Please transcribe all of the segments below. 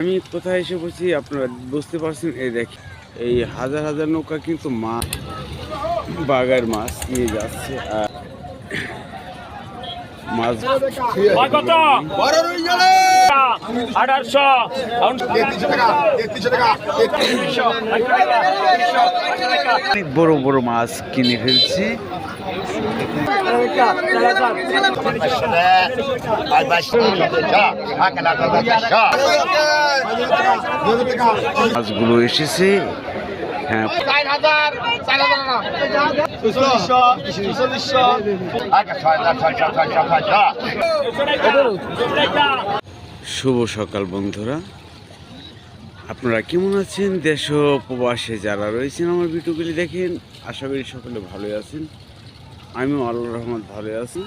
আমি কোথায় এসে বসছি আপনারা বুঝতে পারছেন? এই দেখ এই হাজার হাজার নৌকা কিন্তু মাছ বাগার মাছ নিয়ে যাচ্ছে আর মাছ কয় কত আঠারোশো অনেক বড় বড় মাছ কিনে ফেলছি। মাছগুলো এসেছে। হ্যাঁ। শুভ সকাল বন্ধুরা। আপনারা কেমন আছেন? দেশ প্রবাসে যারা রয়েছেন আমার ভিডিওগুলি দেখেন, আশা করি সকলে ভালোই আছেন। আমিও আল্লাহ রহমত ভালো আছি।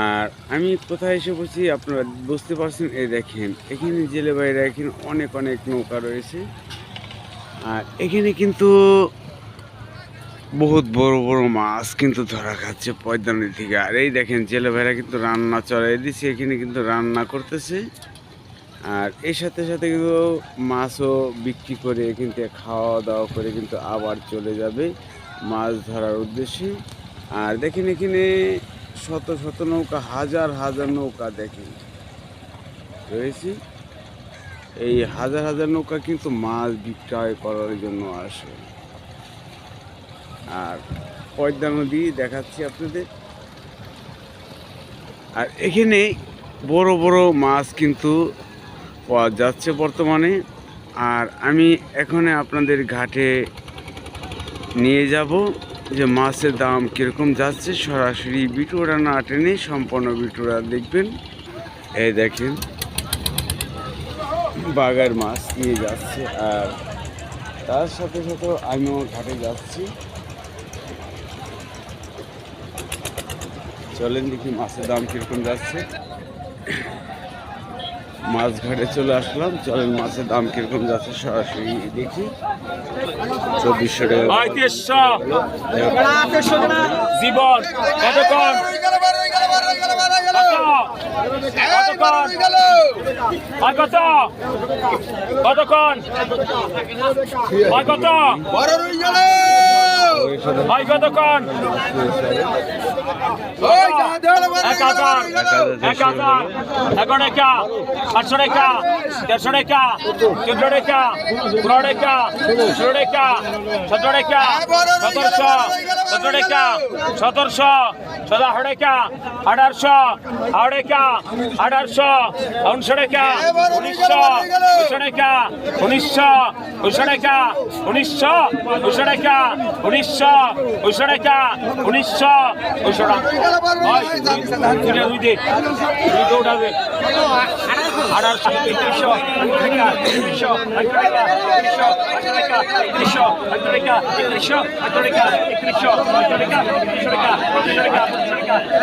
আর আমি কোথায় এসে বসছি আপনারা বুঝতে পারছেন, এই দেখেন, এখানে জেলে বাইরে এখানে অনেক অনেক নৌকা রয়েছে। আর এখানে কিন্তু বহুত বড় বড় মাছ কিন্তু ধরা খাচ্ছে পয়দানি থেকে আর এই দেখেন, জেলে ভাইরা কিন্তু রান্না চড়াই দিচ্ছে এখানে কিন্তু রান্না করতেছে। আর এর সাথে সাথে কিন্তু মাছও বিক্রি করে কিন্তু খাওয়া দাওয়া করে কিন্তু আবার চলে যাবে মাছ ধরার উদ্দেশ্যে। আর দেখেন এখানে শত শত নৌকা, হাজার হাজার নৌকা দেখেন রয়েছি। এই হাজার হাজার নৌকা কিন্তু মাছ বিক্রয় করার জন্য আসে। আর পদ্মা নদী দেখাচ্ছি আপনাদের। আর এখানে বড় বড় মাছ কিন্তু পাওয়া যাচ্ছে বর্তমানে। আর আমি এখানে আপনাদের ঘাটে নিয়ে যাব। যে মাছের দাম কীরকম যাচ্ছে, সরাসরি বিটুরা না টেনে সম্পূর্ণ বিটুরা দেখবেন। এই দেখেন বাগার মাছ নিয়ে যাচ্ছে, আর তার সাথে সাথে আমিও ঘাটে যাচ্ছি। চলেন দেখি মাছের দাম কীরকম যাচ্ছে। মাছ ঘাটে চলে আসলাম। চলেন মাছের দাম কীরকম যাচ্ছে সরাসরি দেখি। চব্বিশশো টাকা জীবন কতক্ষণ কতক্ষণ কয় কত কয় কত কতক্ষণ এক হাজার এক হাজার। এগারো টাকা আটশো টাকা দেড়শো টাকা চোদ্দ টাকা পনেরো টাকা ষোলো টাকা সতেরো টাকা সতেরোশো সতেরো টাকা সতেরোশো সতেরো টাকা আঠারোশো আড়াই টাকা আঠারোশো উনিশশো টাকা উনিশশো উনিশশো টাকা উনিশশো উনিশশো টাকা উনিশশো উনিশশো টাকা উনিশশো উনিশশো টাকা উনিশশো উনিশশো টাকা আঠারোশো টাকা একত্রিশশো টাকা একত্রিশশো টাকা একত্রিশশো টাকা একত্রিশশো টাকা একত্রিশশো টাকা একত্রিশশো টাকা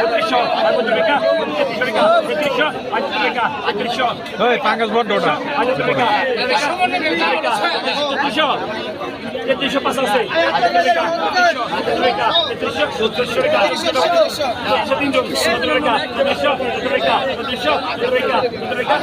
একত্রিশশো টাকা একত্রিশশো টাকা একত্রিশশো টাকা একত্রিশশো ওই পাঙ্গাস বড় ওটা টাকা একত্রিশশো তেত্রিশশো পাঁচ আছে টাকা তেত্রিশশো তিনশো সতেরো টাকা সতেরো টাকা তেত্রিশশো সতেরো টাকা সতেরো টাকা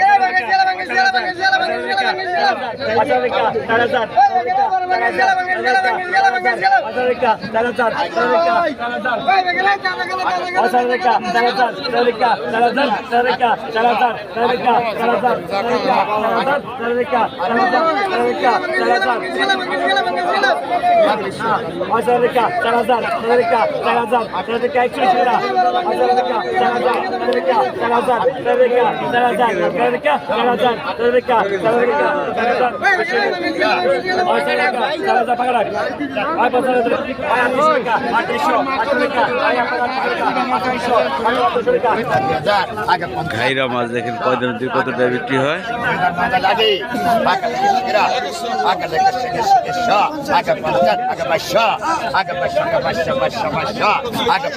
হাজার ঘাইরা মাছ দেখেন কয়জন দুই কত টাকা বিক্রি হয় আগে পাঁচশো পাঁচশো পাঁচশো পাঁচশো আগে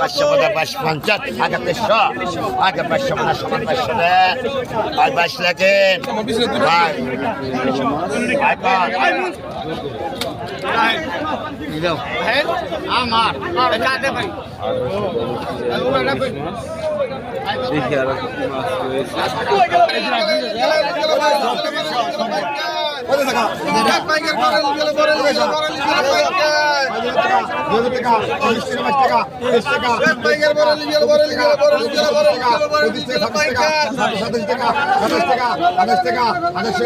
পাঁচশো পাঁচশো পঞ্চাশ আগে তেসশো আগে লাখে পাঁচশো মানে সমান পাঁচশো ভাই বাইশ লাখে দেখি আর মাছ রয়েছে বাইশ লেখেন ভাই ভাই পাঁচ আমার কাটে ভাই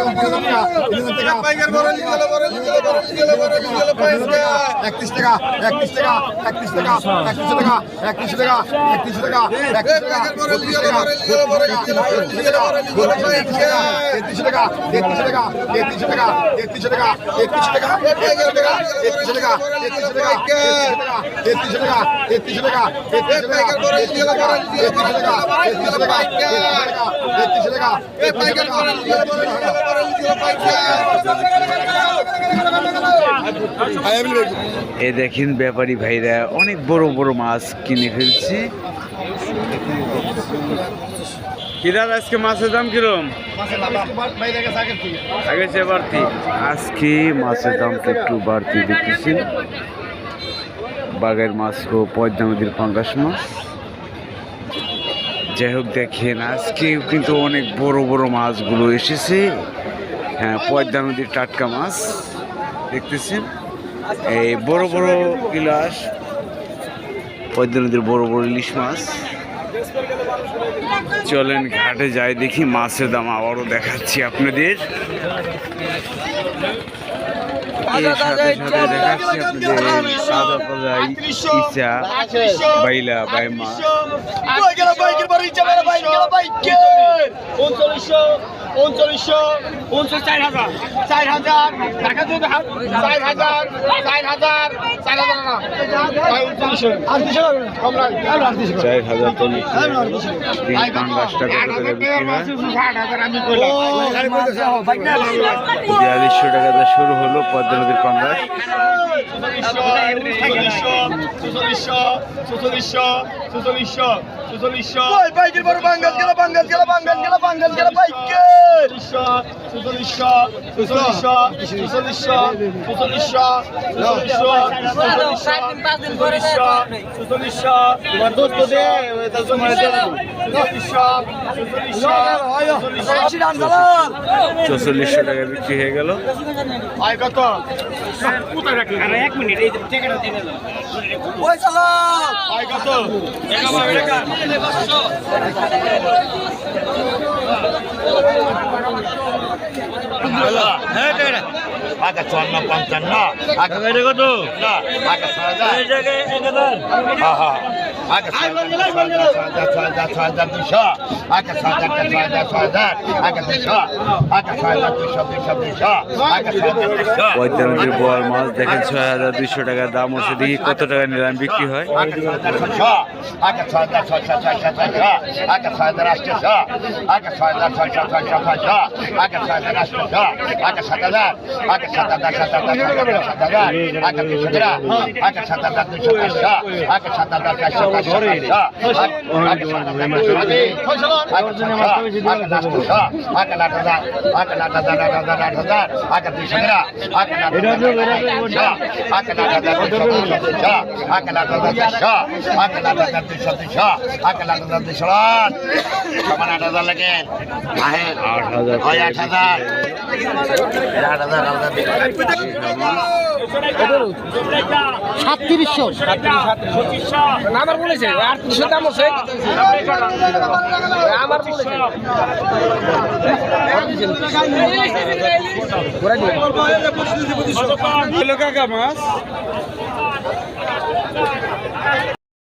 দেখি আর কি মাছ রয়েছে একত্রিশ টাকা একত্রিশ টাকা একত্রিশ টাকা একত্রিশ টাকা একত্রিশ টাকা একত্রিশ টাকা একত্রিশ টাকা বত্রিশ টাকা তেত্রিশ টাকা তেত্রিশ টাকা তেত্রিশ টাকা তেত্রিশ টাকা তেত্রিশ টাকা তেত্রিশ টাকা তেত্রিশ টাকা তেত্রিশ টাকা তেত্রিশ টাকা টাকা টাকা টাকা। টাকা টাকা টাকা। টাকা এ দেখেন ব্যাপারী ভাইরা অনেক বড় বড় মাছ কিনে ফেলছে। কিরার আজকে মাছের দাম কিরম? আগে বাড়তি। আজকে মাছের দামটা একটু বাড়তি দেখতেছি। বাগের মাছ ও পদ্মা নদীর পাঙ্গাস মাছ। যাই হোক দেখেন আজকে কিন্তু অনেক বড় বড় মাছগুলো এসেছে। হ্যাঁ পদ্মা নদীর টাটকা মাছ, দেখতেছেন? এই বড় বড় ইলাশ, পদ্মা নদীর বড় বড় ইলিশ মাছ। চলেন ঘাটে যাই দেখি মাছের দাম আবারও দেখাচ্ছি আপনাদের। বাইলা উনচল্লিশশো চার হাজার চার হাজার টাকা চার হাজার চার হাজার চার হাজার না শুরু হলো পদ্ম পদ্মা নদীর কংগ্রেস চৌচল্লিশশো চৌচল্লিশশো চৌচল্লিশশো চৌচল্লিশশো চুচল্লিশশো বাঙ্গাল বাঙ্গাল তো টাকা বিক্রি হয়ে গেল। আয় এক মিনিট ওই চালা। আয় কত? আগে চুয়ান্ন পঞ্চান্ন। আগে কত না আগে ছয় হাজার হ্যাঁ হ্যাঁ। আকাশ দুশো আকাশ আকাশ দুশো পঁয়তাল্লিশ বল মাছ দেখেন ছয় হাজার দুইশো টাকার দাম হচ্ছে দেখি কত টাকা নিলাম বিক্রি হয় আকাশ আট হাজার লাগে আহেন হয় আট হাজার আট হাজার সাতত্রিশশো সাতত্রিশ বলেছে আটত্রিশশো দাম আছে আমার বলেছে। কাকা মাছ?